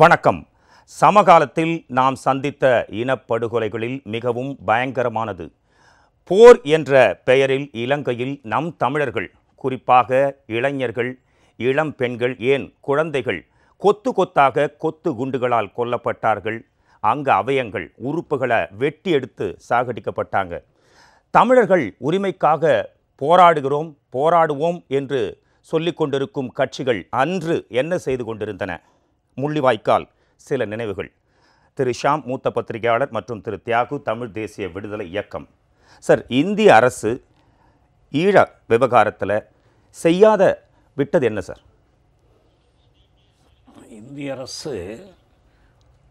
வணக்கம். சமகாலத்தில் நாம் சந்தித்த இனப்படுகொலைகளில் மிகவும் பயங்கரமானது. போர் என்ற பெயரில் இலங்கையில் நம் தமிழர்கள் குறிப்பாக இளைஞர்கள் இளம் பெண்கள் ஏன் குழந்தைகள் கொத்து கொத்தாக கொத்து குண்டுகளால் கொல்லப்பட்டார்கள். அங்க அவயங்கள் உறுப்புகளை வெட்டி எடுத்து சாகடிக்கப்பட்டாங்க. தமிழர்கள் உரிமைக்காக போராடுகிறோம் போராடுவோம் என்று சொல்லிக் கொண்டிருக்கும் கட்சிகள் அன்று என்ன செய்து கொண்டிருந்தன? முள்ளிவாய்க்கால் சில நினைவுகள். திரு. ஷாம் மூத்த பத்திரிகையாளர் மற்றும் திரு. தியாகு தமிழ் தேசிய விடுதலை இயக்கம். சார் இந்திய அரசு ஈழ விவகாரத்தில் செய்யாத விட்டது என்ன சார்? இந்திய அரசு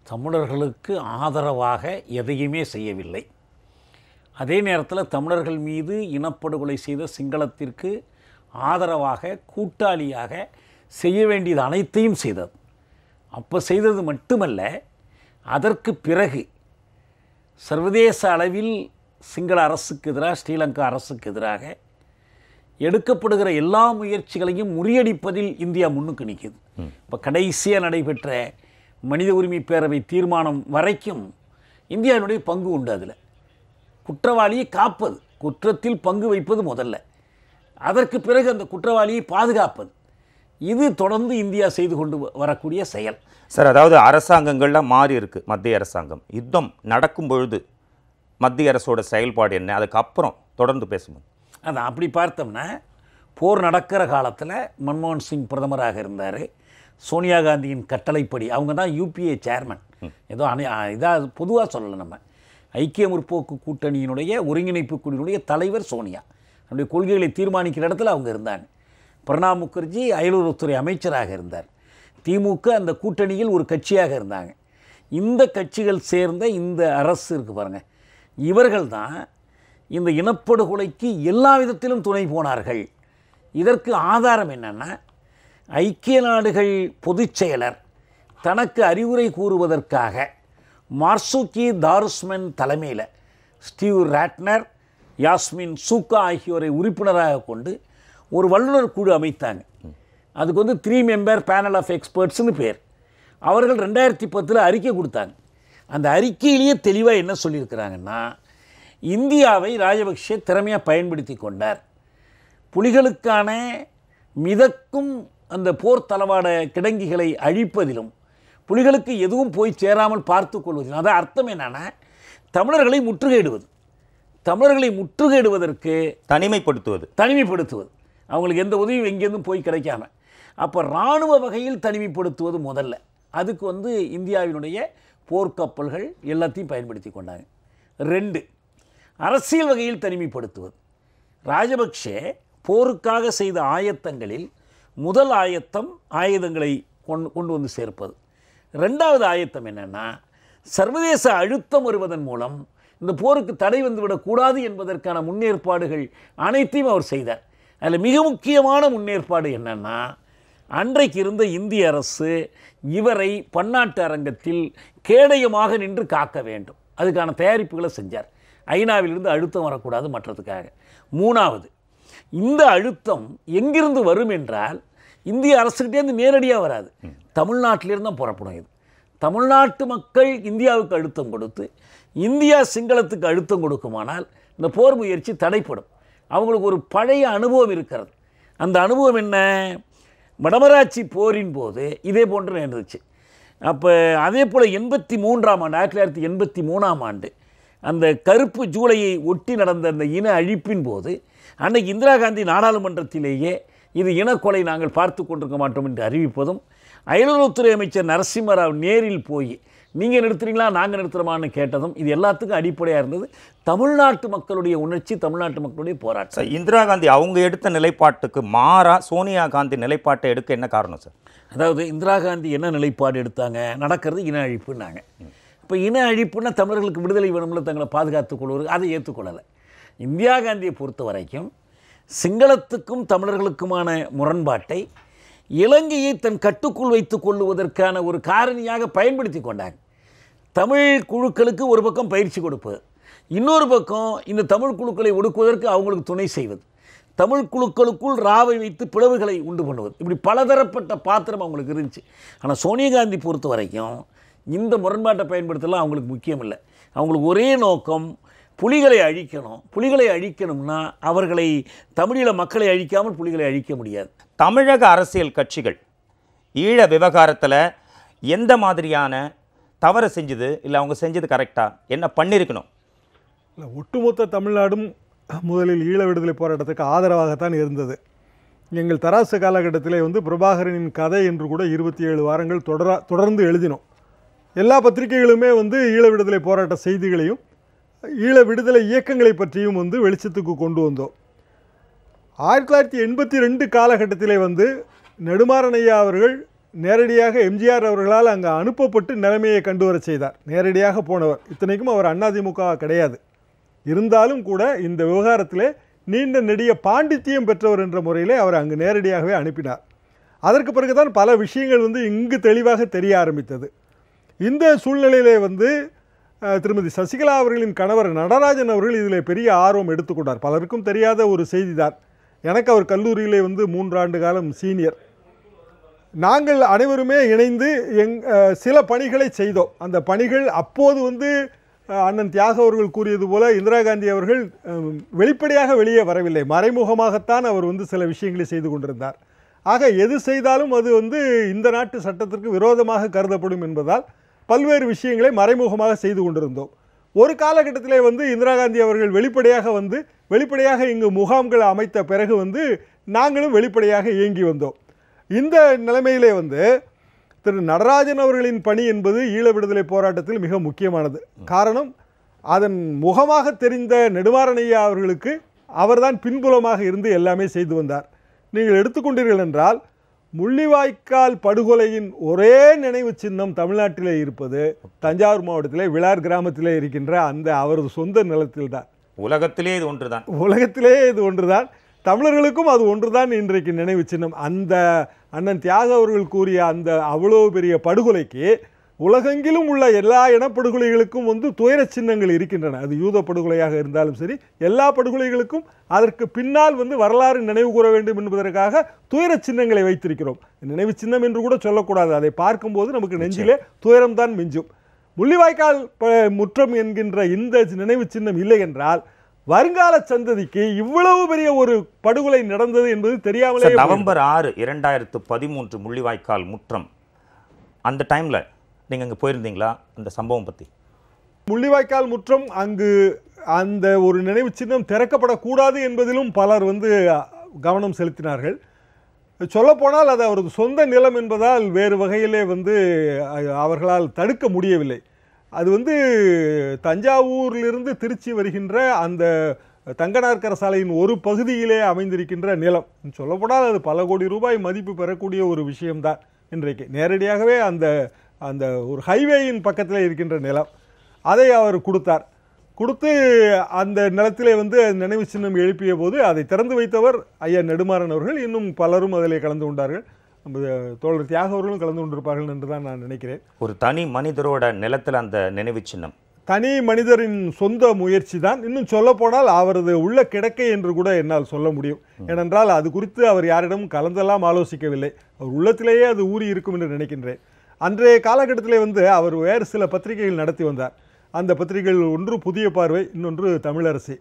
தமிழர்களுக்கு ஆதரவாக எதையுமே செய்யவில்லை. அதே நேரத்தில் தமிழர்கள் மீது இனப்படுகொலை செய்த சிங்களத்திற்கு ஆதரவாக கூட்டாளியாக செய்ய வேண்டியது அனைத்தையும் செய்தது. அப்போ செய்தது மட்டுமல்ல அதற்கு பிறகு சர்வதேச அளவில் சிங்கள அரசுக்கு எதிராக ஸ்ரீலங்கா அரசுக்கு எதிராக எடுக்கப்படுகிற எல்லா முயற்சிகளையும் முறியடிப்பதில் இந்தியா முன்னுக்கு நிற்குது. இப்போ கடைசியாக நடைபெற்ற மனித உரிமை பேரவை தீர்மானம் வரைக்கும் இந்தியாவினுடைய பங்கு உண்டு அதில். குற்றவாளியை காப்பது குற்றத்தில் பங்கு வைப்பது முதல்ல. அதற்கு பிறகு அந்த குற்றவாளியை பாதுகாப்பது. இது தொடர்ந்து இந்தியா செய்து கொண்டு வ- வரக்கூடிய செயல். சார் அதாவது அரசாங்கங்கள்லாம் மாறி இருக்கு மத்திய அரசாங்கம். யுத்தம் நடக்கும் பொழுது மத்திய அரசோட செயல்பாடு என்ன? அதுக்கப்புறம் தொடர்ந்து பேசுவோம். அதான் அப்படி பார்த்தோம்னா போர் நடக்கிற காலத்தில் மன்மோகன் சிங் பிரதமராக இருந்தார். சோனியா காந்தியின் கட்டளைப்படி அவங்க தான் யூபிஏ சேர்மன் ஏதோ அனை இதாக பொதுவாக சொல்லலை நம்ம. ஐக்கிய முற்போக்கு கூட்டணியினுடைய ஒருங்கிணைப்பு குழுவினுடைய தலைவர் சோனியா. நம்முடைய கொள்கைகளை தீர்மானிக்கிற இடத்துல அவங்க இருந்தாங்க. பிரணாப் முகர்ஜி அயலுறவுத்துறை அமைச்சராக இருந்தார். திமுக அந்த கூட்டணியில் ஒரு கட்சியாக இருந்தாங்க. இந்த கட்சிகள் சேர்ந்த இந்த அரசு இருக்கு பாருங்கள் இவர்கள் தான் இந்த இனப்படுகொலைக்கு எல்லா விதத்திலும் துணை போனார்கள். இதற்கு ஆதாரம் என்னென்னா ஐக்கிய நாடுகள் பொதுச் செயலர் தனக்கு அறிவுரை கூறுவதற்காக மார்சுகி தாருஸ்மென் தலைமையில் ஸ்டீவ் ராட்னர் யாஸ்மின் சூக்கா ஆகியோரை உறுப்பினராக கொண்டு ஒரு வல்லுநர் குழு அமைத்தாங்க. அதுக்கு வந்து த்ரீ மெம்பர் பேனல் ஆஃப் எக்ஸ்பர்ட்ஸ்னு பேர். அவர்கள் ரெண்டாயிரத்தி பத்தில் அறிக்கை கொடுத்தாங்க. அந்த அறிக்கையிலேயே தெளிவாக என்ன சொல்லியிருக்கிறாங்கன்னா இந்தியாவை ராஜபக்ஷே திறமையாக பயன்படுத்தி கொண்டார். புலிகளுக்கான மிதக்கும் அந்த போர் தளவாட கிடங்கிகளை அழிப்பதிலும் புலிகளுக்கு எதுவும் போய் சேராமல் பார்த்து கொள்வதிலும் அதான் அர்த்தம் என்னன்னா தமிழர்களை முற்றுகையிடுவது. தமிழர்களை முற்றுகையிடுவதற்கு தனிமைப்படுத்துவது. தனிமைப்படுத்துவது. அவங்களுக்கு எந்த உதவியும் எங்கேருந்தும் போய் கிடைக்காம. அப்போ இராணுவ வகையில் தனிமைப்படுத்துவது முதல்ல. அதுக்கு வந்து இந்தியாவினுடைய போர்க்கப்பல்கள் எல்லாத்தையும் பயன்படுத்தி கொண்டாங்க. ரெண்டு அரசியல் வகையில் தனிமைப்படுத்துவது. ராஜபக்ஷே போருக்காக செய்த ஆயத்தங்களில் முதல் ஆயத்தம் ஆயுதங்களை கொண்டு கொண்டு வந்து சேர்ப்பது. ரெண்டாவது ஆயத்தம் என்னென்னா சர்வதேச அழுத்தம் வருவதன் மூலம் இந்த போருக்கு தடை வந்துவிடக்கூடாது என்பதற்கான முன்னேற்பாடுகள் அனைத்தையும் அவர் செய்தார். அதில் மிக முக்கியமான முன்னேற்பாடு என்னென்னா அன்றைக்கு இருந்த இந்திய அரசு இவரை பன்னாட்டு அரங்கத்தில் கேடயமாக நின்று காக்க வேண்டும். அதுக்கான தயாரிப்புகளை செஞ்சார். ஐநாவிலிருந்து அழுத்தம் வரக்கூடாது மற்றதுக்காக. மூணாவது இந்த அழுத்தம் எங்கிருந்து வரும் என்றால் இந்திய அரசுகிட்டேருந்து நேரடியாக வராது. தமிழ்நாட்டிலிருந்து தான் புறப்படும் இது. தமிழ்நாட்டு மக்கள் இந்தியாவுக்கு அழுத்தம் கொடுத்து இந்தியா சிங்களத்துக்கு அழுத்தம் கொடுக்குமானால் இந்த போர் முயற்சி தடைப்படும். அவங்களுக்கு ஒரு பழைய அனுபவம் இருக்கிறது. அந்த அனுபவம் என்ன? வடமராட்சி போரின் போது இதே போன்று நடந்துச்சு அப்போ அதே போல் எண்பத்தி மூன்றாம் ஆண்டு ஆயிரத்தி தொள்ளாயிரத்தி எண்பத்தி மூணாம் ஆண்டு அந்த கருப்பு ஜூலையை ஒட்டி நடந்த அந்த இன அழிப்பின் போது அன்னைக்கு இந்திரா காந்தி நாடாளுமன்றத்திலேயே இது இனக்கொலை நாங்கள் பார்த்து கொண்டிருக்க மாட்டோம் என்று அறிவிப்பதும் அயலுறவுத்துறை அமைச்சர் நரசிம்மராவ் நேரில் போய் நீங்கள் நிறுத்துறீங்களா நாங்கள் நிறுத்துறோமான்னு கேட்டதும் இது எல்லாத்துக்கும் அடிப்படையாக இருந்தது. தமிழ்நாட்டு மக்களுடைய உணர்ச்சி தமிழ்நாட்டு மக்களுடைய போராட்டம். சார் இந்திரா காந்தி அவங்க எடுத்த நிலைப்பாட்டுக்கு மாறா சோனியா காந்தி நிலைப்பாட்டை எடுக்க என்ன காரணம் சார்? அதாவது இந்திரா காந்தி என்ன நிலைப்பாடு எடுத்தாங்க? நடக்கிறது இன அழிப்புன்னாங்க. இப்போ இன அழிப்புன்னா தமிழர்களுக்கு விடுதலை வேணும்ல தங்களை பாதுகாத்துக் கொள்வது அதை ஏற்றுக்கொள்ளலை. இந்திரா காந்தியை பொறுத்த வரைக்கும் சிங்களத்துக்கும் தமிழர்களுக்குமான முரண்பாட்டை இலங்கையை தன் கட்டுக்குள் வைத்துக் கொள்ளுவதற்கான ஒரு காரணியாக பயன்படுத்தி கொண்டாங்க தமிழ் குழுக்களுக்கு ஒரு பக்கம் பயிற்சி கொடுப்பது இன்னொரு பக்கம் இந்த தமிழ் குழுக்களை ஒடுக்குவதற்கு அவங்களுக்கு துணை செய்வது. தமிழ் குழுக்களுக்குள் ராவை வைத்து பிளவுகளை உண்டு பண்ணுவது. இப்படி பலதரப்பட்ட பாத்திரம் அவங்களுக்கு இருந்துச்சு. ஆனால் சோனியா காந்தி பொறுத்த வரைக்கும் இந்த முரண்பாட்டை பயன்படுத்தலாம் அவங்களுக்கு முக்கியம் இல்லை. அவங்களுக்கு ஒரே நோக்கம் புலிகளை அழிக்கணும். புலிகளை அழிக்கணும்னா அவர்களை தமிழீழ மக்களை அழிக்காமல் புலிகளை அழிக்க முடியாது. தமிழக அரசியல் கட்சிகள் ஈழ விவகாரத்தில் எந்த மாதிரியான தவறை செஞ்சது? இல்லை அவங்க செஞ்சது கரெக்டாக என்ன பண்ணியிருக்கணும் இல்லை ஒட்டுமொத்த தமிழ்நாடும் முதலில் ஈழ விடுதலை போராட்டத்துக்கு ஆதரவாகத்தான் இருந்தது. எங்கள் தராசு காலகட்டத்திலே வந்து பிரபாகரனின் கதை என்று கூட இருபத்தி ஏழு வாரங்கள் தொடரா தொடர்ந்து எழுதினோம். எல்லா பத்திரிகைகளுமே வந்து ஈழ விடுதலை போராட்ட செய்திகளையும் ஈழ விடுதலை இயக்கங்களை பற்றியும் வந்து வெளிச்சத்துக்கு கொண்டு வந்தோம். ஆயிரத்தி தொள்ளாயிரத்தி எண்பத்தி ரெண்டு காலகட்டத்திலே வந்து நெடுமாறனையா அவர்கள் நேரடியாக எம்ஜிஆர் அவர்களால் அங்கே அனுப்பப்பட்டு நிலைமையை கண்டு வர செய்தார். நேரடியாக போனவர். இத்தனைக்கும் அவர் அதிமுக கிடையாது. இருந்தாலும் கூட இந்த விவகாரத்திலே நீண்ட நெடிய பாண்டித்தியம் பெற்றவர் என்ற முறையிலே அவர் அங்கு நேரடியாகவே அனுப்பினார். அதற்கு பிறகுதான் பல விஷயங்கள் வந்து இங்கு தெளிவாக தெரிய ஆரம்பித்தது. இந்த சூழ்நிலையிலே வந்து திருமதி சசிகலா அவர்களின் கணவர் நடராஜன் அவர்கள் இதில் பெரிய ஆர்வம் எடுத்துக்கொண்டார் பலருக்கும் தெரியாத ஒரு செய்திதான் எனக்கு அவர் கல்லூரியிலே வந்து மூன்றாண்டு காலம் சீனியர் நாங்கள் அனைவருமே இணைந்து எங் சில பணிகளை செய்தோம். அந்த பணிகள் அப்போது வந்து அண்ணன் தியாக அவர்கள் கூறியது போல இந்திரா காந்தி அவர்கள் வெளிப்படையாக வெளியே வரவில்லை. மறைமுகமாகத்தான் அவர் வந்து சில விஷயங்களை செய்து கொண்டிருந்தார். ஆக எது செய்தாலும் அது வந்து இந்த நாட்டு சட்டத்திற்கு விரோதமாக கருதப்படும் என்பதால் பல்வேறு விஷயங்களை மறைமுகமாக செய்து கொண்டிருந்தோம். ஒரு காலகட்டத்திலே வந்து இந்திரா காந்தி அவர்கள் வெளிப்படையாக வந்து வெளிப்படையாக இங்கு முகாம்கள் அமைத்த பிறகு வந்து நாங்களும் வெளிப்படையாக இயங்கி வந்தோம். இந்த நிலைமையிலே வந்து திரு நடராஜன் அவர்களின் பணி என்பது ஈழ விடுதலை போராட்டத்தில் மிக முக்கியமானது. காரணம் அதன் முகமாக தெரிந்த நெடுமாறனையா அவர்களுக்கு அவர்தான் பின்புலமாக இருந்து எல்லாமே செய்து வந்தார். நீங்கள் எடுத்துக்கொண்டீர்கள் என்றால் முள்ளிவாய்க்கால் படுகொலையின் ஒரே நினைவு சின்னம் தமிழ்நாட்டிலே இருப்பது தஞ்சாவூர் மாவட்டத்திலே விளார் கிராமத்திலே இருக்கின்ற அந்த அவரது சொந்த நிலத்தில்தான். உலகத்திலே இது ஒன்றுதான். உலகத்திலே இது ஒன்றுதான். தமிழர்களுக்கும் அது ஒன்றுதான் இன்றைக்கு நினைவு சின்னம். அந்த அண்ணன் தியாக அவர்கள் கூறிய அந்த அவ்வளோ பெரிய படுகொலைக்கு உலகெங்கிலும் உள்ள எல்லா இனப்படுகொலைகளுக்கும் வந்து துயர சின்னங்கள் இருக்கின்றன. அது யூத படுகொலையாக இருந்தாலும் சரி எல்லா படுகொலைகளுக்கும் அதற்கு பின்னால் வந்து வரலாறு நினைவு கூற வேண்டும் என்பதற்காக துயர சின்னங்களை வைத்திருக்கிறோம். நினைவு சின்னம் என்று கூட சொல்லக்கூடாது. அதை பார்க்கும்போது நமக்கு நெஞ்சிலே துயரம்தான் மிஞ்சும். முள்ளிவாய்க்கால் முற்றம் என்கின்ற இந்த நினைவு சின்னம் இல்லை என்றால் வருங்கால சந்ததிக்கு இவ்வளவு பெரிய ஒரு படுகொலை நடந்தது என்பது தெரியாமலே. நவம்பர் ஆறு இரண்டாயிரத்து பதிமூன்று முள்ளிவாய்க்கால் முற்றம் அந்த டைமில் நீங்கள் அங்கே போயிருந்தீங்களா? அந்த சம்பவம் பற்றி முள்ளிவாய்க்கால் முற்றம் அங்கு அந்த ஒரு நினைவு சின்னம் திறக்கப்படக்கூடாது என்பதிலும் பலர் வந்து கவனம் செலுத்தினார்கள். சொல்லப்போனால் அது அவரது சொந்த நிலம் என்பதால் வேறு வகையிலே வந்து அவர்களால் தடுக்க முடியவில்லை. அது வந்து தஞ்சாவூரிலிருந்து திருச்சி வருகின்ற அந்த தங்கநாற்கர சாலையின் ஒரு பகுதியிலே அமைந்திருக்கின்ற நிலம். சொல்லப்போனால் அது பல கோடி ரூபாய் மதிப்பு பெறக்கூடிய ஒரு விஷயம்தான். இன்றைக்கு நேரடியாகவே அந்த அந்த ஒரு ஹைவேயின் பக்கத்தில் இருக்கின்ற நிலம். அதை அவர் கொடுத்தார். கொடுத்து அந்த நிலத்திலே வந்து நினைவு சின்னம் எழுப்பிய போது அதை திறந்து வைத்தவர் ஐயா நெடுமாறன் அவர்கள். இன்னும் பலரும் அதிலே கலந்து கொண்டார்கள். நமது தோழர் தியாக அவர்களும் கலந்து கொண்டிருப்பார்கள் என்று தான் நான் நினைக்கிறேன். ஒரு தனி மனிதரோட நிலத்தில் அந்த நினைவு சின்னம். தனி மனிதரின் சொந்த முயற்சி தான். இன்னும் சொல்லப்போனால் அவரது உள்ள கிடக்கை என்று கூட என்னால் சொல்ல முடியும். ஏனென்றால் அது குறித்து அவர் யாரிடமும் கலந்தெல்லாம் ஆலோசிக்கவில்லை. அவர் உள்ளத்திலேயே அது ஊறி இருக்கும் என்று நினைக்கின்றேன். அன்றைய காலகட்டத்திலே வந்து அவர் வேறு சில பத்திரிகைகள் நடத்தி வந்தார். அந்த பத்திரிகைகள் ஒன்று புதிய பார்வை இன்னொன்று தமிழரசி.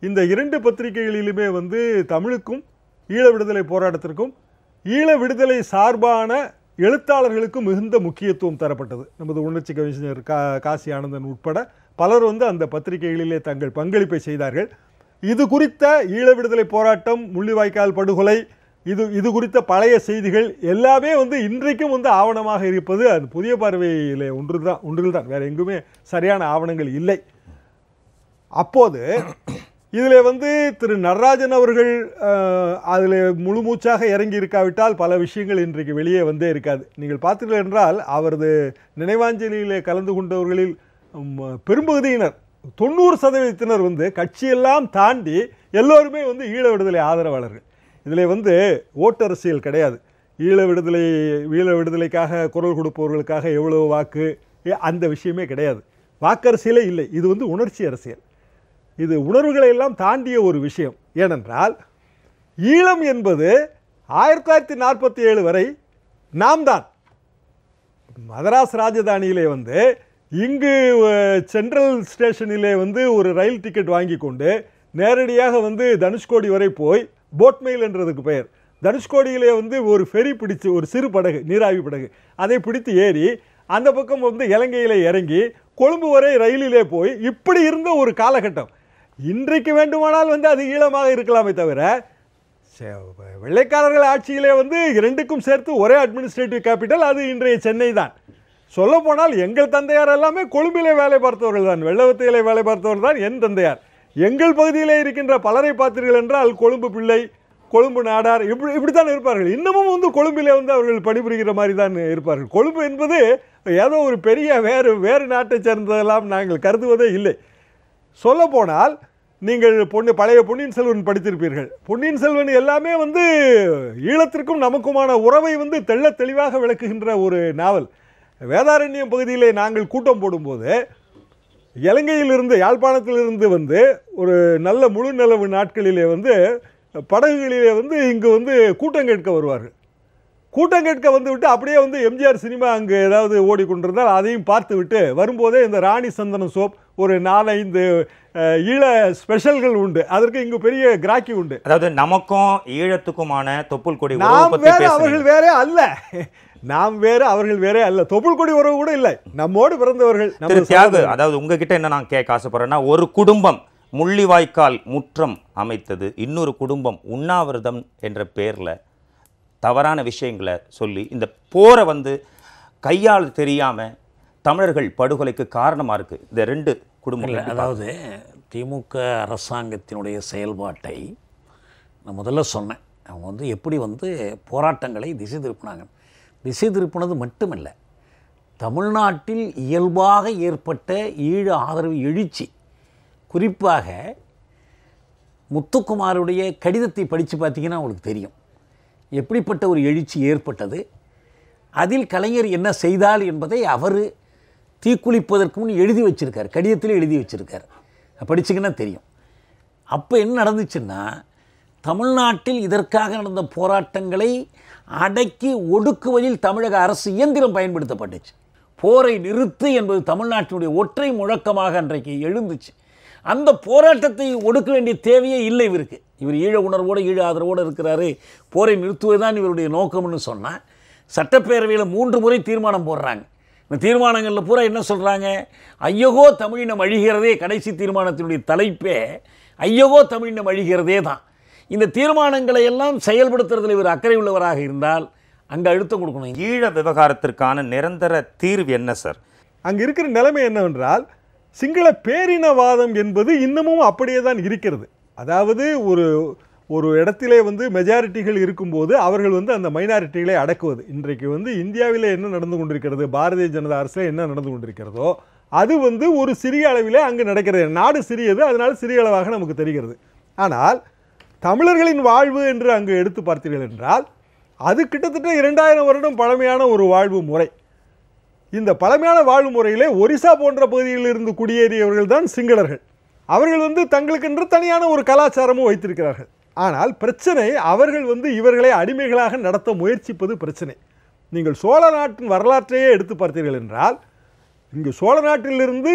இந்த இரண்டு பத்திரிகைகளிலுமே வந்து தமிழுக்கும் ஈழ விடுதலை போராட்டத்திற்கும் ஈழ விடுதலை சார்பான எழுத்தாளர்களுக்கு மிகுந்த முக்கியத்துவம் தரப்பட்டது. நமது உணர்ச்சி கவிஞர் கா காசி ஆனந்தன் உட்பட பலர் வந்து அந்த பத்திரிகைகளிலே தங்கள் பங்களிப்பை செய்தார்கள். இது குறித்த ஈழ விடுதலை போராட்டம் முள்ளிவாய்க்கால் படுகொலை இது இது குறித்த பழைய செய்திகள் எல்லாமே வந்து இன்றைக்கும் வந்து ஆவணமாக இருப்பது அது புதிய பார்வையில் ஒன்று தான் ஒன்றில் தான் வேறு எங்குமே சரியான ஆவணங்கள் இல்லை. அப்போது இதில் வந்து திரு நடராஜன் அவர்கள் அதில் முழு மூச்சாக இறங்கி இருக்காவிட்டால் பல விஷயங்கள் இன்றைக்கு வெளியே வந்தே இருக்காது. நீங்கள் பார்த்தீர்கள் என்றால் அவரது நினைவாஞ்சலியிலே கலந்து கொண்டவர்களில் பெரும்பகுதியினர் தொண்ணூறு சதவீதத்தினர் வந்து கட்சியெல்லாம் தாண்டி எல்லோருமே வந்து ஈழ விடுதலை ஆதரவாளர்கள். இதில் வந்து ஓட்டரசியல் கிடையாது. ஈழ விடுதலை ஈழ விடுதலைக்காக குரல் கொடுப்பவர்களுக்காக எவ்வளவு வாக்கு ஏ, அந்த விஷயமே கிடையாது. வாக்கரசியலே இல்லை. இது வந்து உணர்ச்சி அரசியல். இது உணர்வுகளை எல்லாம் தாண்டிய ஒரு விஷயம். ஏனென்றால் ஈழம் என்பது ஆயிரத்தி தொள்ளாயிரத்தி நாற்பத்தி ஏழு வரை நாம் தான் மதராஸ் ராஜதானியிலே வந்து இங்கு சென்ட்ரல் ஸ்டேஷனிலே வந்து ஒரு ரயில் டிக்கெட் வாங்கி கொண்டு நேரடியாக வந்து தனுஷ்கோடி வரை போய் போட்மெயில் என்றதுக்கு பெயர். தனுஷ்கோடியிலே வந்து ஒரு ஃபெரி பிடிச்சு ஒரு சிறு படகு நீராவி படகு அதை பிடித்து ஏறி அந்த பக்கம் வந்து இலங்கையில் இறங்கி கொழும்பு வரை ரயிலிலே போய் இப்படி இருந்த ஒரு காலகட்டம். இன்றைக்கு வேண்டுமானால் வந்து அது ஈழமாக இருக்கலாமே தவிர சே- வெள்ளைக்காரர்கள் ஆட்சியிலே வந்து இரண்டுக்கும் சேர்த்து ஒரே அட்மினிஸ்ட்ரேட்டிவ் கேபிட்டல் அது இன்றைய சென்னை தான். சொல்லப்போனால் எங்கள் தந்தையார் எல்லாமே கொழும்பிலே வேலை பார்த்தவர்கள் தான் வெள்ளவத்தையிலே வேலை பார்த்தவர் தான் என் தந்தையார். எங்கள் பகுதியிலே இருக்கின்ற பலரை பார்த்தீர்கள் என்றால் கொழும்பு பிள்ளை கொழும்பு நாடார் இப்படி இப்படித்தான் இருப்பார்கள். இன்னமும் வந்து கொழும்பிலே வந்து அவர்கள் பணிபுரிகிற மாதிரி தான் இருப்பார்கள். கொழும்பு என்பது ஏதோ ஒரு பெரிய வேறு வேறு நாட்டை சேர்ந்ததெல்லாம் நாங்கள் கருதுவதே இல்லை. சொல்லப்போனால் நீங்கள் பொண்ணு பழைய பொன்னியின் செல்வன் படித்திருப்பீர்கள். பொன்னியின் செல்வன் எல்லாமே வந்து ஈழத்திற்கும் நமக்குமான உறவை வந்து தெள்ள தெளிவாக விளக்குகின்ற ஒரு நாவல். வேதாரண்யம் பகுதியிலே நாங்கள் கூட்டம் போடும்போது இலங்கையிலிருந்து யாழ்ப்பாணத்திலிருந்து வந்து ஒரு நல்ல முழு நிலவு நாட்களிலே வந்து படகுகளிலே வந்து இங்கு வந்து கூட்டம் கேட்க வருவார்கள். கூட்டம் கேட்க வந்து விட்டு அப்படியே வந்து எம்ஜிஆர் சினிமா அங்கே ஏதாவது ஓடிக்கொண்டிருந்தால் அதையும் பார்த்து விட்டு வரும்போதே இந்த ராணி சந்தனம் சோப் ஒரு நாலஞ்சு ஈழ ஸ்பெஷல்கள் உண்டு. அதற்கு இங்கு பெரிய கிராக்கி உண்டு. அதாவது நமக்கும் ஈழத்துக்குமான தொப்புள் கொடி நாம் வேற அவர்கள் வேறே அல்ல. நாம் வேறு அவர்கள் வேறே அல்ல. தொப்புள் கொடி உறவு கூட இல்லை. நம்மோடு பிறந்தவர்கள். அதாவது உங்ககிட்ட என்ன நான் கேட்க ஆசைப்படுறேன்னா ஒரு குடும்பம் முள்ளிவாய்க்கால் முற்றம் அமைத்தது. இன்னொரு குடும்பம் உண்ணாவிரதம் என்ற பேர்ல தவறான விஷயங்களை சொல்லி இந்த போரை வந்து கையாள தெரியாம தமிழர்கள் படுகொலைக்கு காரணமா இருக்கு. இந்த ரெண்டு இல்லை குடும்பங்கள் அதாவது திமுக அரசாங்கத்தினுடைய செயல்பாட்டை நான் முதல்ல சொன்னேன். அவங்க வந்து எப்படி வந்து போராட்டங்களை திசை திருப்பினாங்க திசை திருப்பினது மட்டுமல்ல தமிழ்நாட்டில் இயல்பாக ஏற்பட்ட ஈழ ஆதரவு எழுச்சி குறிப்பாக முத்துக்குமாருடைய கடிதத்தை படித்து பார்த்தீங்கன்னா உங்களுக்கு தெரியும். எப்படிப்பட்ட ஒரு எழுச்சி ஏற்பட்டது? அதில் கலைஞர் என்ன செய்தால் என்பதை அவர் தீக்குளிப்பதற்கு முன் எழுதி வச்சிருக்கார் கடிதத்தில் எழுதி வச்சுருக்கார். படிச்சிங்கன்னா தெரியும். அப்போ என்ன நடந்துச்சுன்னா தமிழ்நாட்டில் இதற்காக நடந்த போராட்டங்களை அடக்கி ஒடுக்குவதில் தமிழக அரசு இயந்திரம் பயன்படுத்தப்பட்டுச்சு. போரை நிறுத்து என்பது தமிழ்நாட்டினுடைய ஒற்றை முழக்கமாக அன்றைக்கு எழுந்துச்சு. அந்த போராட்டத்தை ஒடுக்க வேண்டிய தேவையே இல்லை இவருக்கு. இவர் ஈழ உணர்வோடு ஈழ ஆதரவோடு இருக்கிறாரு. போரை நிறுத்துவதுதான் இவருடைய நோக்கம்னு சொன்னால் சட்டப்பேரவையில் மூன்று முறை தீர்மானம் போடுறாங்க. இந்த தீர்மானங்களில் பூரா என்ன சொல்கிறாங்க ஐயகோ தமிழினம் அழிகிறதே கடைசி தீர்மானத்தினுடைய தலைப்பே ஐயகோ தமிழினம் அழிகிறதே தான். இந்த தீர்மானங்களை எல்லாம் செயல்படுத்துறதுல இவர் அக்கறை உள்ளவராக இருந்தால் அங்கே அழுத்தம் கொடுக்கணும். ஈழ விவகாரத்திற்கான நிரந்தர தீர்வு என்ன சார் அங்கு இருக்கிற நிலைமை என்னவென்றால் சிங்கள பேரினவாதம் என்பது இன்னமும் அப்படியே தான் இருக்கிறது. அதாவது ஒரு ஒரு இடத்திலே வந்து மெஜாரிட்டிகள் இருக்கும்போது அவர்கள் வந்து அந்த மைனாரிட்டிகளை அடக்குவது. இன்றைக்கு வந்து இந்தியாவில் என்ன நடந்து கொண்டிருக்கிறது பாரதிய ஜனதா அரசில் என்ன நடந்து கொண்டிருக்கிறதோ அது வந்து ஒரு சிறிய அளவிலே அங்கு நடக்கிறது. நாடு சிறியது அதனால் சிறிய அளவாக நமக்கு தெரிகிறது. ஆனால் தமிழர்களின் வாழ்வு என்று அங்கு எடுத்து பார்த்தீர்கள் என்றால் அது கிட்டத்தட்ட இரண்டாயிரம் வருடம் பழமையான ஒரு வாழ்வு முறை. இந்த பழமையான வாழ்வு முறையிலே ஒரிசா போன்ற பகுதியில் இருந்து குடியேறியவர்கள் தான் சிங்களர்கள். அவர்கள் வந்து தங்களுக்கென்று தனியான ஒரு கலாச்சாரமும் வைத்திருக்கிறார்கள். ஆனால் பிரச்சனை அவர்கள் வந்து இவர்களை அடிமைகளாக நடத்த முயற்சிப்பது பிரச்சனை. நீங்கள் சோழ நாட்டின் வரலாற்றையே எடுத்து பார்த்தீர்கள் என்றால் இங்கு சோழ நாட்டிலிருந்து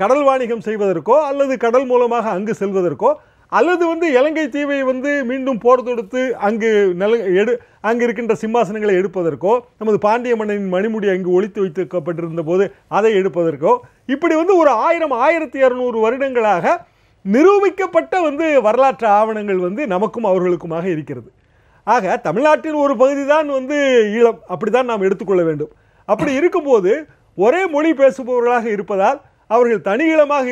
கடல் வாணிகம் செய்வதற்கோ அல்லது கடல் மூலமாக அங்கு செல்வதற்கோ அல்லது வந்து இலங்கை தீவை வந்து மீண்டும் போர் தொடுத்து அங்கு நில எடு அங்கு இருக்கின்ற சிம்மாசனங்களை எடுப்பதற்கோ நமது பாண்டிய மன்னனின் மணிமுடி அங்கு ஒளித்து வைத்துக்கப்பட்டிருந்த போது அதை எடுப்பதற்கோ இப்படி வந்து ஒரு ஆயிரம் ஆயிரத்தி இரநூறு வருடங்களாக நிரூபிக்கப்பட்ட வந்து வரலாற்று ஆவணங்கள் வந்து நமக்கும் அவர்களுக்குமாக இருக்கிறது. ஆக தமிழ்நாட்டின் ஒரு பகுதி தான் வந்து ஈழம். அப்படி தான் நாம் எடுத்துக்கொள்ள வேண்டும். அப்படி இருக்கும்போது ஒரே மொழி பேசுபவர்களாக இருப்பதால் அவர்கள் தனி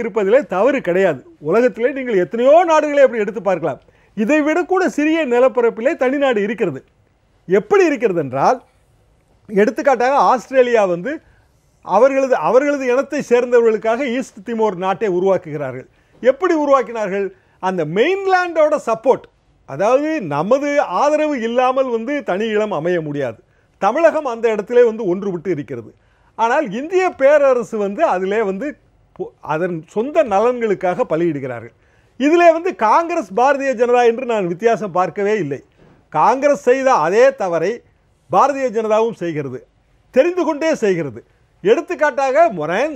இருப்பதிலே தவறு கிடையாது. உலகத்திலே நீங்கள் எத்தனையோ நாடுகளை அப்படி எடுத்து பார்க்கலாம். இதை விட கூட சிறிய நிலப்பரப்பிலே தனிநாடு இருக்கிறது. எப்படி இருக்கிறது என்றால் எடுத்துக்காட்டாக ஆஸ்திரேலியா வந்து அவர்களது அவர்களது இனத்தை சேர்ந்தவர்களுக்காக ஈஸ்ட் திமோர் நாட்டை உருவாக்குகிறார்கள். எப்படி உருவாக்கினார்கள்? அந்த மெயின்லேண்டோட சப்போர்ட் அதாவது நமது ஆதரவு இல்லாமல் வந்து தனி இளம் அமைய முடியாது. தமிழகம் அந்த இடத்திலே வந்து ஒன்றுபட்டு இருக்கிறது. ஆனால் இந்திய பேரரசு வந்து அதிலே வந்து அதன் சொந்த நலன்களுக்காக பலியிடுகிறார்கள். இதிலே வந்து காங்கிரஸ் பாரதிய ஜனதா என்று நான் வித்தியாசம் பார்க்கவே இல்லை. காங்கிரஸ் செய்த அதே தவறை பாரதிய ஜனதாவும் செய்கிறது. தெரிந்து கொண்டே செய்கிறது. எடுத்துக்காட்டாக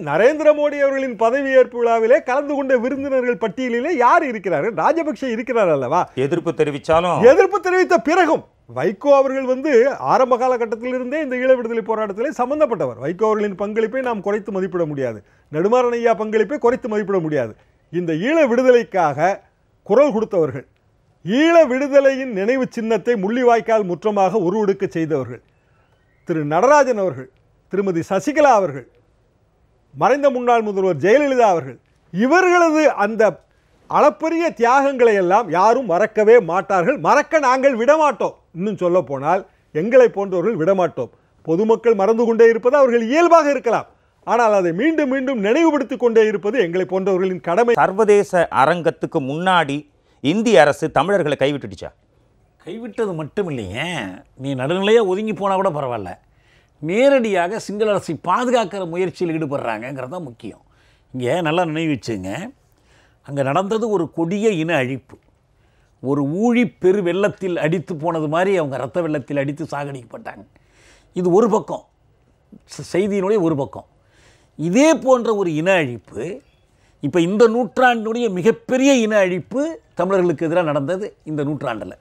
நரேந்திர மோடி அவர்களின் பதவியேற்பு விழாவிலே கலந்து கொண்ட விருந்தினர்கள் பட்டியலிலே யார் இருக்கிறார்கள்? ராஜபக்ஷ இருக்கிறார் அல்லவா? எதிர்ப்பு தெரிவிச்சாலும் எதிர்ப்பு தெரிவித்த பிறகும் வைகோ அவர்கள் வந்து ஆரம்ப காலகட்டத்திலிருந்தே இந்த ஈழ விடுதலை போராட்டத்திலே சம்பந்தப்பட்டவர். வைகோ அவர்களின் பங்களிப்பை நாம் குறைத்து மதிப்பிட முடியாது. நெடுமாறன் ஐயா பங்களிப்பை குறைத்து மதிப்பிட முடியாது. இந்த ஈழ விடுதலைக்காக குரல் கொடுத்தவர்கள் ஈழ விடுதலையின் நினைவு சின்னத்தை முள்ளிவாய்க்கால் முற்றமாக உருவெடுக்க செய்தவர்கள் திரு நடராஜன் அவர்கள் திருமதி சசிகலா அவர்கள் மறைந்த முன்னாள் முதல்வர் ஜெயலலிதா அவர்கள் இவர்களது அந்த அளப்பரிய தியாகங்களை எல்லாம் யாரும் மறக்கவே மாட்டார்கள். மறக்க நாங்கள் விடமாட்டோம். இன்னும் சொல்ல போனால் எங்களை போன்றவர்கள் விடமாட்டோம். பொதுமக்கள் மறந்து கொண்டே இருப்பது அவர்கள் இயல்பாக இருக்கலாம். ஆனால் அதை மீண்டும் மீண்டும் நினைவுபடுத்திக் கொண்டே இருப்பது எங்களை போன்றவர்களின் கடமை. சர்வதேச அரங்கத்துக்கு முன்னாடி இந்திய அரசு தமிழர்களை கைவிட்டுடுச்சா? கைவிட்டது மட்டும் இல்லையே நீ நடுநிலையாக ஒதுங்கி போனால் கூட பரவாயில்ல. நேரடியாக சிங்கள அரசை பாதுகாக்கிற முயற்சியில் ஈடுபடுறாங்கங்கிறது தான் முக்கியம். இங்கே நல்லா நினைவு வச்சுங்க. அங்கே நடந்தது ஒரு கொடிய இன அழிப்பு. ஒரு ஊழி பெரு வெள்ளத்தில் அடித்து போனது மாதிரி அவங்க ரத்த வெள்ளத்தில் அடித்து சாகடிக்கப்பட்டாங்க. இது ஒரு பக்கம். செய்தியினுடைய ஒரு பக்கம். இதே போன்ற ஒரு இன அழிப்பு இப்போ இந்த நூற்றாண்டினுடைய மிகப்பெரிய இன அழிப்பு தமிழர்களுக்கு எதிராக நடந்தது இந்த நூற்றாண்டில்.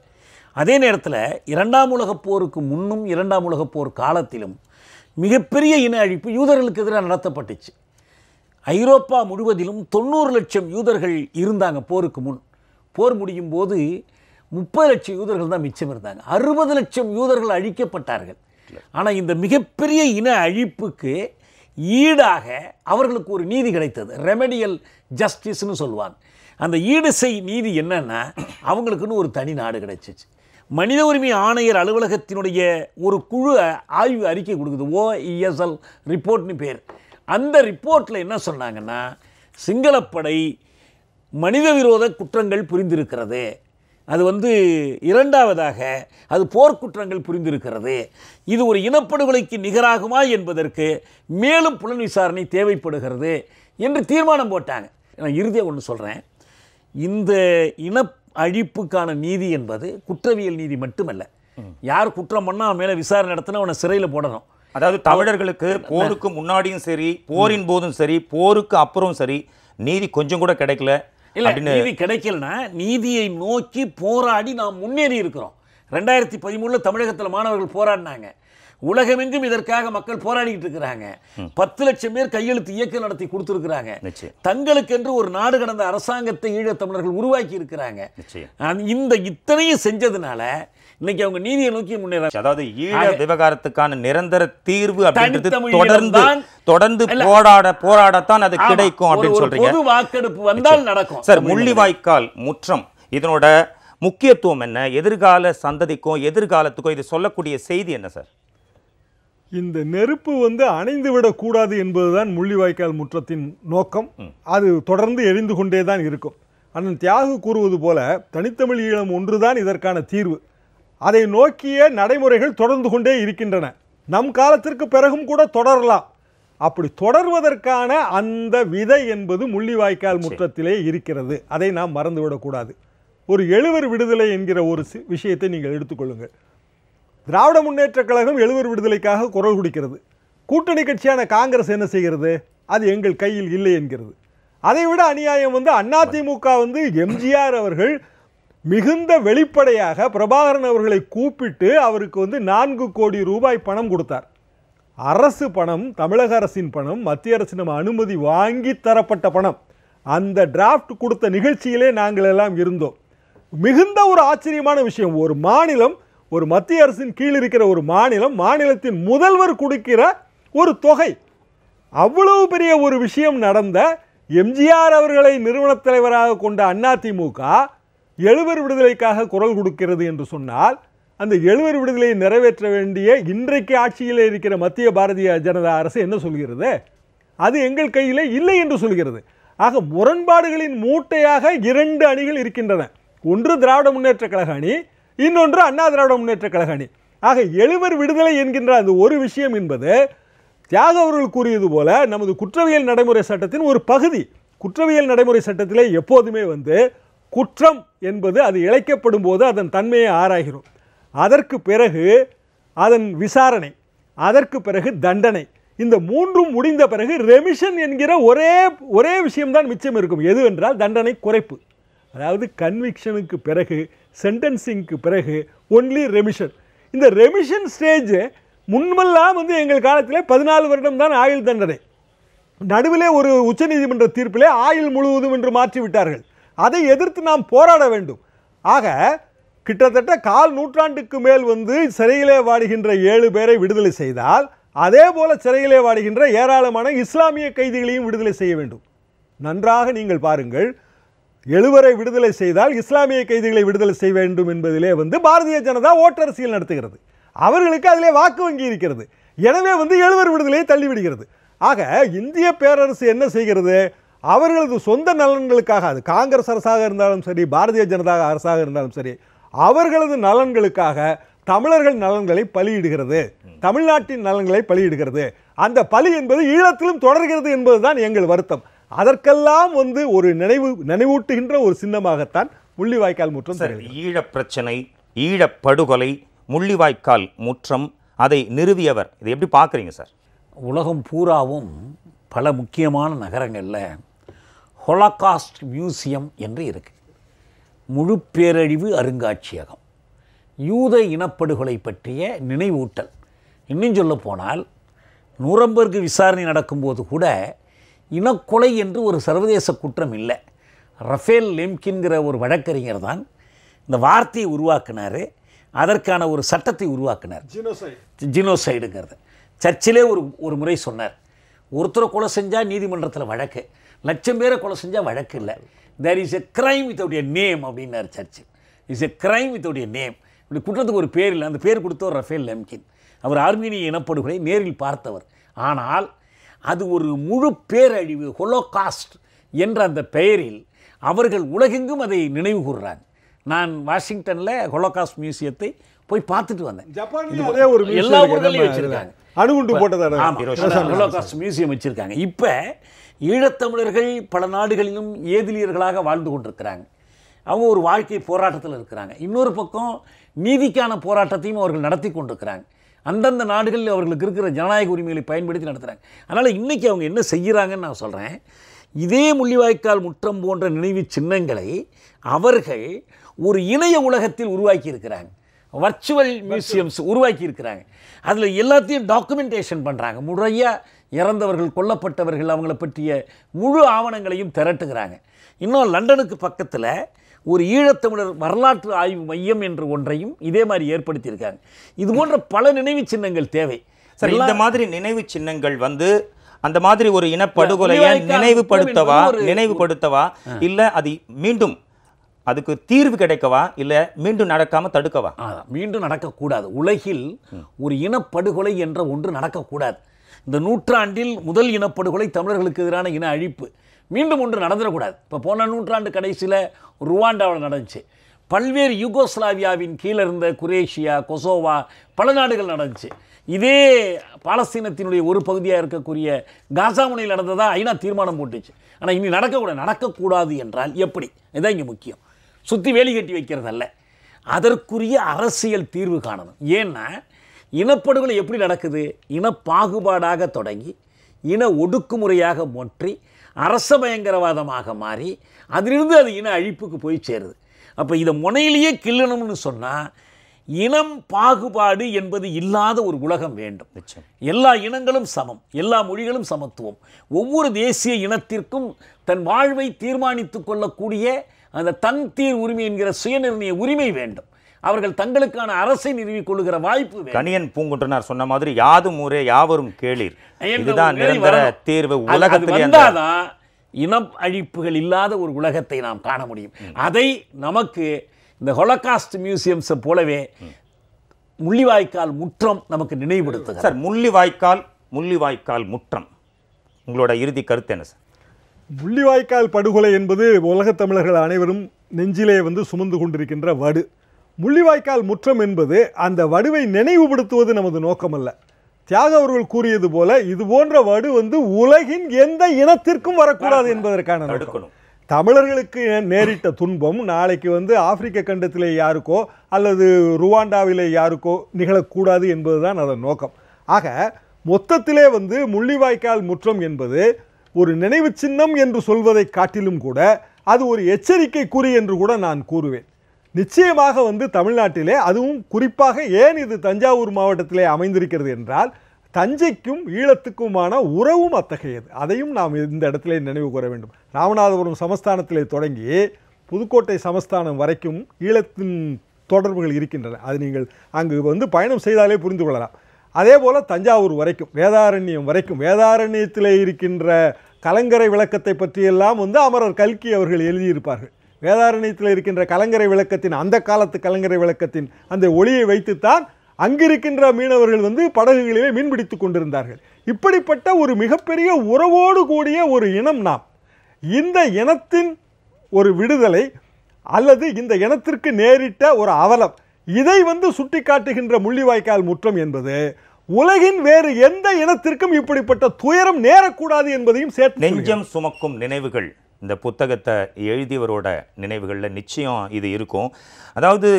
அதே நேரத்தில் இரண்டாம் உலகப் போருக்கு முன்னும் இரண்டாம் உலகப் போர் காலத்திலும் மிகப்பெரிய இன அழிப்பு யூதர்களுக்கு எதிராக நடத்தப்பட்டுச்சு. ஐரோப்பா முழுவதிலும் தொண்ணூறு லட்சம் யூதர்கள் இருந்தாங்க போருக்கு முன். போர் முடியும் போது முப்பது லட்சம் யூதர்கள் தான் மிச்சம் இருந்தாங்க. அறுபது லட்சம் யூதர்கள் அழிக்கப்பட்டார்கள். ஆனால் இந்த மிகப்பெரிய இன அழிப்புக்கு ஈடாக அவர்களுக்கு ஒரு நீதி கிடைத்தது. ரெமெடியல் ஜஸ்டிஸ்னு சொல்லுவாங்க. அந்த ஈடு செய் நீதி என்னன்னா அவங்களுக்குன்னு ஒரு தனி நாடு கிடைச்சிச்சு. மனித உரிமை ஆணையர் அலுவலகத்தினுடைய ஒரு குழு ஆய்வு அறிக்கை கொடுக்குது. ஓஇஎஸ்எல் ரிப்போர்ட்னு பேர். அந்த ரிப்போர்ட்டில் என்ன சொன்னாங்கன்னா சிங்களப்படை மனித விரோத குற்றங்கள் புரிந்திருக்கிறது. அது வந்து இரண்டாவதாக அது போர்க்குற்றங்கள் புரிந்திருக்கிறது. இது ஒரு இனப்படுகொலைக்கு நிகராகுமா என்பதற்கு மேலும் புலன் விசாரணை தேவைப்படுகிறது என்று தீர்மானம் போட்டாங்க. நான் இறுதியாக ஒன்று சொல்கிறேன் இந்த இன அழிப்புக்கான நீதி என்பது குற்றவியல் நீதி மட்டுமல்ல. யார் குற்றம் பண்ணால் அவன் மேலே விசாரணை நடத்தினா அவனை சிறையில் போடணும். அதாவது தமிழர்களுக்கு போருக்கு முன்னாடியும் சரி போரின் போதும் சரி போருக்கு அப்புறம் சரி நீதி கொஞ்சம் கூட கிடைக்கல இல்ல நீதி கிடைக்கலனா நீதியை நோக்கி போராடி நாம் முன்னேறி இருக்கிறோம். ரெண்டாயிரத்தி பதிமூணுல தமிழகத்தில் மாணவர்கள் போராடினாங்க. உலகமெங்கும் இதற்காக மக்கள் போராடிக்கிட்டு இருக்கிறாங்க. பத்து லட்சம் பேர் கையெழுத்து இயக்கம் நடத்தி கொடுத்துருக்குறாங்க. தங்களுக்கென்று ஒரு நாடு கடந்த அரசாங்கத்தை ஈழத் தமிழர்கள் உருவாக்கி இருக்கிறாங்க. இந்த இத்தனையும் செஞ்சதுனால இன்னைக்கு அவங்க நீதியை நோக்கி முன்னேற அதாவது ஈழ விவகாரத்துக்கான நிரந்தர தீர்வு அப்படின்றது தொடர்ந்து. தொடர்ந்து. போராட போராடத்தான் அது. கிடைக்கும் அப்படின்னு சொல்றீங்க. பொது வாக்கெடுப்பு வந்தால் நடக்கும். சார் முள்ளிவாய்க்கால் முற்றம். இதனோட முக்கியத்துவம் என்ன? எதிர்கால சந்ததிக்கும் எதிர்காலத்துக்கும் இது சொல்லக்கூடிய செய்தி என்ன சார்? இந்த நெருப்பு வந்து அணைந்து விடக்கூடாது என்பதுதான் முள்ளிவாய்க்கால் முற்றத்தின் நோக்கம். அது தொடர்ந்து எரிந்து கொண்டே தான் இருக்கும். அண்ணன் தியாகு கூறுவது போல தனித்தமிழ் ஈழம் ஒன்றுதான் இதற்கான தீர்வு. அதை நோக்கிய நடைமுறைகள் தொடர்ந்து கொண்டே இருக்கின்றன. நம் காலத்திற்கு பிறகும் கூட தொடரலாம். அப்படி தொடர்வதற்கான அந்த விதை என்பது முள்ளிவாய்க்கால் முற்றத்திலே இருக்கிறது. அதை நாம் மறந்துவிடக்கூடாது ஒரு எழுவர் விடுதலை என்கிற ஒரு சி- விஷயத்தை நீங்கள் எடுத்துக்கொள்ளுங்கள் திராவிட முன்னேற்றக் கழகம் எழுவர் விடுதலைக்காக குரல் கொடுக்கிறது. கூட்டணி கட்சியான காங்கிரஸ் என்ன செய்கிறது? அது எங்கள் கையில் இல்லை என்கிறது. அதை விட அநியாயம் வந்து அதிமுக வந்து எம்ஜிஆர் அவர்கள் மிகுந்த வெளிப்படையாக பிரபாகரன் அவர்களை கூப்பிட்டு அவருக்கு வந்து நான்கு கோடி ரூபாய் பணம் கொடுத்தார். அரசு பணம் தமிழக அரசின் பணம் மத்திய அரசிடம் அனுமதி வாங்கி தரப்பட்ட பணம். அந்த டிராஃப்ட் கொடுத்த நிகழ்ச்சியிலே நாங்கள் எல்லாம் இருந்தோம். மிகுந்த ஒரு ஆச்சரியமான விஷயம். ஒரு மாநிலம் ஒரு மத்திய அரசின் கீழ் இருக்கிற ஒரு மாநிலம் மாநிலத்தின் முதல்வர் கொடுக்கிற ஒரு தொகை. அவ்வளவு பெரிய ஒரு விஷயம் நடந்த எம்ஜிஆர் அவர்களை நிறுவனத் தலைவராக கொண்ட அதிமுக எழுவர் விடுதலைக்காக குரல் கொடுக்கிறது என்று சொன்னால் அந்த எழுவர் விடுதலையை நிறைவேற்ற வேண்டிய இன்றைக்கு ஆட்சியில் இருக்கிற மத்திய பாரதிய ஜனதா அரசு என்ன சொல்கிறது? அது எங்கள் கையிலே இல்லை என்று சொல்கிறது. ஆக முரண்பாடுகளின் மூட்டையாக இரண்டு அணிகள் இருக்கின்றன. ஒன்று திராவிட முன்னேற்ற கழக அணி இன்னொன்று அண்ணா திராவிட முன்னேற்ற கழக அணி. ஆக எழுவர் விடுதலை என்கின்ற அந்த ஒரு விஷயம் என்பது தியாக அவர்கள் கூறியது போல நமது குற்றவியல் நடைமுறை சட்டத்தின் ஒரு பகுதி. குற்றவியல் நடைமுறை சட்டத்திலே எப்போதுமே வந்து குற்றம் என்பது அது இழைக்கப்படும் போது அதன் தன்மையை ஆராய்கிறோம். அதற்கு பிறகு அதன் விசாரணை அதற்கு பிறகு தண்டனை. இந்த மூன்றும் முடிந்த பிறகு ரெமிஷன் என்கிற ஒரே ஒரே விஷயம்தான் மிச்சம் இருக்கும். எது என்றால் தண்டனை குறைப்பு. அதாவது கன்விக்ஷனுக்கு பிறகு சென்டென்சிங்க்கு பிறகு ஒன்லி ரெமிஷன் இந்த ரெமிஷன் ஸ்டேஜு முன்பெல்லாம் வந்து எங்கள் காலத்திலே பதினாலு வருடம் தான் ஆயுள் தண்டனை. நடுவிலே ஒரு உச்சநீதிமன்ற தீர்ப்பிலே ஆயுள் முழுவதும் என்று மாற்றி விட்டார்கள் அதை எதிர்த்து நாம் போராட வேண்டும். ஆக கிட்டத்தட்ட கால் நூற்றாண்டுக்கு மேல் வந்து சிறையிலே வாடுகின்ற ஏழு பேரை விடுதலை செய்தால் அதே போல சிறையிலே வாடுகின்ற ஏராளமான இஸ்லாமிய கைதிகளையும் விடுதலை செய்ய வேண்டும். நன்றாக நீங்கள் பாருங்கள் எழுவரை விடுதலை செய்தால் இஸ்லாமிய கைதிகளை விடுதலை செய்ய வேண்டும் என்பதிலே வந்து பாரதிய ஜனதா ஓட்டரசியல் நடத்துகிறது. அவர்களுக்கு அதிலே வாக்கு வங்கி இருக்கிறது. எனவே வந்து எழுவர் விடுதலையை தள்ளிவிடுகிறது. ஆக இந்திய பேரரசு என்ன செய்கிறது? அவர்களது சொந்த நலன்களுக்காக அது காங்கிரஸ் அரசாக இருந்தாலும் சரி பாரதிய ஜனதா அரசாக இருந்தாலும் சரி அவர்களது நலன்களுக்காக தமிழர்கள் நலன்களை பலியிடுகிறது. தமிழ்நாட்டின் நலன்களை பலியிடுகிறது. அந்த பலி என்பது ஈழத்திலும் தொடர்கிறது என்பதுதான் எங்கள் வருத்தம். அதற்கெல்லாம் வந்து ஒரு நினைவு நினைவூட்டுகின்ற ஒரு சின்னமாகத்தான் முள்ளிவாய்க்கால் முற்றம் சார். ஈழப் பிரச்சனை ஈழப் படுகொலை முள்ளிவாய்க்கால் முற்றம் அதை நிறுவியவர். இதை எப்படி பார்க்குறீங்க சார்? உலகம் பூராவும் பல முக்கியமான நகரங்களில் ஹொலகாஸ்ட் மியூசியம் என்று இருக்கு. முழு பேரழிவு அருங்காட்சியகம். யூத இனப்படுகொலை பற்றிய நினைவூட்டல். இன்னும் சொல்ல போனால் நூரம்பர்கு விசாரணை நடக்கும்போது கூட இனக்கொலை என்று ஒரு சர்வதேச குற்றம் இல்லை. ரஃபேல் லெம்கின்கிற ஒரு வழக்கறிஞர் தான் இந்த வார்த்தையை உருவாக்குனார். அதற்கான ஒரு சட்டத்தை உருவாக்குனார். ஜினோசைடுங்கிறது சர்ச்சிலே ஒரு ஒரு முறை சொன்னார். ஒருத்தரை கொலை செஞ்சால் நீதிமன்றத்தில் வழக்கு. லட்சம் பேரை கொலை செஞ்சால் வழக்கு இல்லை. There is a crime without a name அப்படின்னார் church. Is a crime without a name இப்படி குற்றத்துக்கு ஒரு பேர் இல்லை. அந்த பேர் கொடுத்தவர் ரஃபேல் லெம்கின். அவர் ஆர்மீனிய இனப்படுகொலை நேரில் பார்த்தவர். ஆனால் அது ஒரு முழு பேரழிவு ஹொலோகாஸ்ட் என்ற அந்த பெயரில் அவர்கள் உலகெங்கும் அதை நினைவு கூர்றாங்க. நான் வாஷிங்டனில் ஹொலோகாஸ்ட் மியூசியத்தை போய் பார்த்துட்டு வந்தேன். அதே ஒரு எல்லா. ஊர்களையும் வச்சிருக்காங்க. அணுகுண்டு போட்டதான? ஹோலோகாஸ்ட் மியூசியம் வச்சுருக்காங்க. இப்போ ஈழத்தமிழர்கள் பல நாடுகளிலும் ஏதிலியர்களாக வாழ்ந்து கொண்டிருக்கிறாங்க. அவங்க ஒரு வாழ்க்கை போராட்டத்தில் இருக்கிறாங்க. இன்னொரு பக்கம் நீதிக்கான போராட்டத்தையும் அவர்கள் நடத்தி கொண்டிருக்கிறாங்க. அந்தந்த நாடுகளில் அவர்களுக்கு இருக்கிற ஜனநாயக உரிமைகளை பயன்படுத்தி நடத்துகிறாங்க அதனால் இன்றைக்கி அவங்க என்ன செய்கிறாங்கன்னு நான் சொல்கிறேன் இதே முள்ளிவாய்க்கால் முற்றம் போன்ற நினைவு சின்னங்களை அவர்கள் ஒரு இணைய உலகத்தில் உருவாக்கி இருக்கிறாங்க. வர்ச்சுவல் மியூசியம்ஸ் உருவாக்கி இருக்கிறாங்க. அதில் எல்லாத்தையும் டாக்குமெண்டேஷன் பண்ணுறாங்க முறையாக இறந்தவர்கள் கொல்லப்பட்டவர்கள் அவங்கள பற்றிய முழு ஆவணங்களையும் திரட்டுகிறாங்க. இன்னும் லண்டனுக்கு பக்கத்தில் ஒரு ஈழத்தமிழர் வரலாற்று ஆய்வு மையம் என்ற ஒன்றையும் இதே மாதிரி ஏற்படுத்தியிருக்காங்க. இது போன்ற பல நினைவு சின்னங்கள் தேவை. சார் இந்த மாதிரி நினைவு சின்னங்கள் வந்து அந்த மாதிரி ஒரு இனப்படுகொலையை நினைவுபடுத்தவா? நினைவுபடுத்தவா? இல்ல அது மீண்டும் அதுக்கு தீர்வு கிடைக்கவா? இல்ல மீண்டும் நடக்காம தடுக்கவா? மீண்டும் நடக்கக்கூடாது. உலகில் ஒரு இனப்படுகொலை என்ற ஒன்று நடக்கக்கூடாது. இந்த நூற்றாண்டில் முதல் இனப்படுகொலை தமிழர்களுக்கு எதிரான இன அழிப்பு. மீண்டும் ஒன்று நடந்துடக்கூடாது. இப்போ போன நூற்றாண்டு கடைசியில் ருவாண்டாவில் நடந்துச்சு. பல்வேறு யூகோஸ்லாவியாவின் கீழே இருந்த குரேஷியா கொசோவா பல நாடுகள் நடந்துச்சு. இதே பாலஸ்தீனத்தினுடைய ஒரு பகுதியாக இருக்கக்கூடிய காசா முனையில் நடந்ததா ஐநா தீர்மானம் போட்டுச்சு. ஆனால் இனி நடக்கக்கூடாது நடக்கக்கூடாது என்றால் எப்படி? இதான் இங்கே முக்கியம். சுற்றி வேலி கட்டி வைக்கிறதல்ல. அதற்குரிய அரசியல் தீர்வு காணணும். ஏன்னா இனப்படுகொலை எப்படி நடக்குது? இன பாகுபாடாக தொடங்கி இன ஒடுக்குமுறையாக மாற்றி அரச பயங்கரவாதமாக மாறி அதிலிருந்து அது இன அழிப்புக்கு போய் சேருது. அப்போ இதை முனையிலேயே கிள்ளணும்னு சொன்னால் இனம் பாகுபாடு என்பது இல்லாத ஒரு உலகம் வேண்டும். எல்லா இனங்களும் சமம் எல்லா மொழிகளும் சமத்துவம். ஒவ்வொரு தேசிய இனத்திற்கும் தன் வாழ்வை தீர்மானித்துக் கொள்ளக்கூடிய அந்த தன் தீர் உரிமை என்கிற சுயநிர்ணய உரிமை வேண்டும். அவர்கள் தங்களுக்கான அரசை நிறுவிக் கொள்ளுகிற வாய்ப்பு கணியன் பூங்குன்றனார் சொன்ன மாதிரி யாதும் ஊரே யாவரும் கேளீர். இதுதான் நிரந்தர. தீர்வு உலகத்திலே வந்தாதான் இனம் அழிப்புகள் இல்லாத ஒரு உலகத்தை நாம் காண முடியும். அதை நமக்கு இந்த ஹொலகாஸ்ட் மியூசியம்ஸை போலவே முள்ளிவாய்க்கால் முற்றம் நமக்கு நினைவுபடுத்துகிறது. சார் முள்ளிவாய்க்கால் முள்ளிவாய்க்கால் முற்றம். உங்களோட இறுதி கருத்து என்ன சார்? முள்ளிவாய்க்கால் படுகொலை என்பது உலகத் தமிழர்கள் அனைவரும் நெஞ்சிலே வந்து சுமந்து கொண்டிருக்கின்ற வடு. முள்ளிவாய்க்கால் முற்றம் என்பது அந்த வடுவை நினைவுபடுத்துவது நமது நோக்கமல்ல. தியாக அவர்கள் கூறியது போல இது போன்ற வடு வந்து உலகின் எந்த இனத்திற்கும் வரக்கூடாது என்பதற்கான நோக்கம். தமிழர்களுக்கு நேரிட்ட துன்பம் நாளைக்கு வந்து ஆப்பிரிக்க கண்டத்திலே யாருக்கோ அல்லது ருவாண்டாவிலே யாருக்கோ நிகழக்கூடாது என்பதுதான் அதன் நோக்கம். ஆக மொத்தத்திலே வந்து முள்ளிவாய்க்கால் முற்றம் என்பது ஒரு நினைவு சின்னம் என்று சொல்வதை காட்டிலும் கூட அது ஒரு எச்சரிக்கை குறி என்று கூட நான் கூறுவேன். நிச்சயமாக வந்து தமிழ்நாட்டிலே அதுவும் குறிப்பாக ஏன் இது தஞ்சாவூர் மாவட்டத்திலே அமைந்திருக்கிறது என்றால் தஞ்சைக்கும் ஈழத்துக்குமான உறவும் அத்தகையது. அதையும் நாம் இந்த இடத்திலே நினைவு கூற வேண்டும். ராமநாதபுரம் சமஸ்தானத்திலே தொடங்கி புதுக்கோட்டை சமஸ்தானம் வரைக்கும் ஈழத்தின் தொடர்புகள் இருக்கின்றன. அது நீங்கள் அங்கு வந்து பயணம் செய்தாலே புரிந்து கொள்ளலாம். அதே போல் தஞ்சாவூர் வரைக்கும் வேதாரண்யம் வரைக்கும் வேதாரண்யத்திலே இருக்கின்ற கலங்கரை விளக்கத்தை பற்றியெல்லாம் வந்து அமரர் கல்கி அவர்கள் எழுதியிருப்பார்கள். வேதாரண்யத்தில் இருக்கின்ற கலங்கரை விளக்கத்தின் அந்த காலத்து கலங்கரை விளக்கத்தின் அந்த ஒளியை வைத்துத்தான் அங்கிருக்கின்ற மீனவர்கள் வந்து படகுகளிலே மீன்பிடித்து கொண்டிருந்தார்கள். இப்படிப்பட்ட ஒரு மிகப்பெரிய உறவோடு கூடிய ஒரு இனம் நாம். இந்த இனத்தின் ஒரு விடுதலை அல்லது இந்த இனத்திற்கு நேரிட்ட ஒரு அவலம் இதை வந்து சுட்டிக்காட்டுகின்ற முள்ளிவாய்க்கால் முற்றம் என்பது உலகின் வேறு எந்த இனத்திற்கும் இப்படிப்பட்ட துயரம் நேரக்கூடாது என்பதையும் சேர்த்து நெஞ்சம் சுமக்கும் நினைவுகள். இந்த புத்தகத்தை எழுதியவரோட நினைவுகளில் நிச்சயம் இது இருக்கும். அதாவது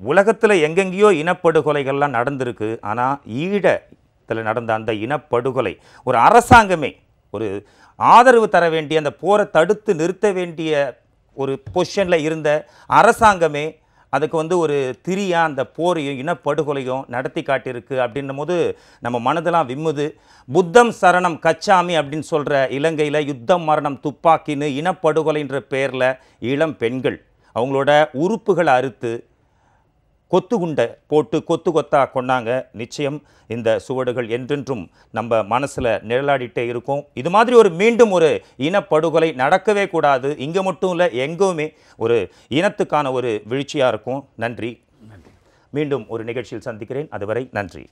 உலகத்தில் எங்கெங்கேயோ இனப்படுகொலைகள்லாம் நடந்திருக்கு. ஆனால் ஈழத்தில் நடந்த அந்த இனப்படுகொலை ஒரு அரசாங்கமே ஒரு ஆதரவு தர வேண்டிய அந்த போரை தடுத்து நிறுத்த வேண்டிய ஒரு பொசிஷனில் இருந்த அரசாங்கமே அதுக்கு வந்து ஒரு திரியாக அந்த போரையும் இனப்படுகொலையும் நடத்தி காட்டியிருக்கு. அப்படின்னும் போது நம்ம மனதெல்லாம் விம்முது. புத்தம் சரணம் கச்சாமி அப்படின்னு சொல்கிற இலங்கையில் யுத்தம் மரணம் துப்பாக்கின்னு இனப்படுகொலைன்ற பேரில் இளம் பெண்கள் அவங்களோட உறுப்புகளை அறுத்து கொத்து குண்டை போட்டு கொத்து கொத்தா கொண்டாங்க நிச்சயம் இந்த சுவடுகள் என்றென்றும் நம்ம மனசில் நிழலாடிட்டே இருக்கும். இது மாதிரி ஒரு மீண்டும் ஒரு இனப்படுகொலை நடக்கவே கூடாது. இங்கே மட்டும் இல்லை எங்குமே ஒரு இனத்துக்கான ஒரு வீழ்ச்சியாக இருக்கும். நன்றி. மீண்டும் ஒரு நிகழ்ச்சியில் சந்திக்கிறேன். அதுவரை நன்றி.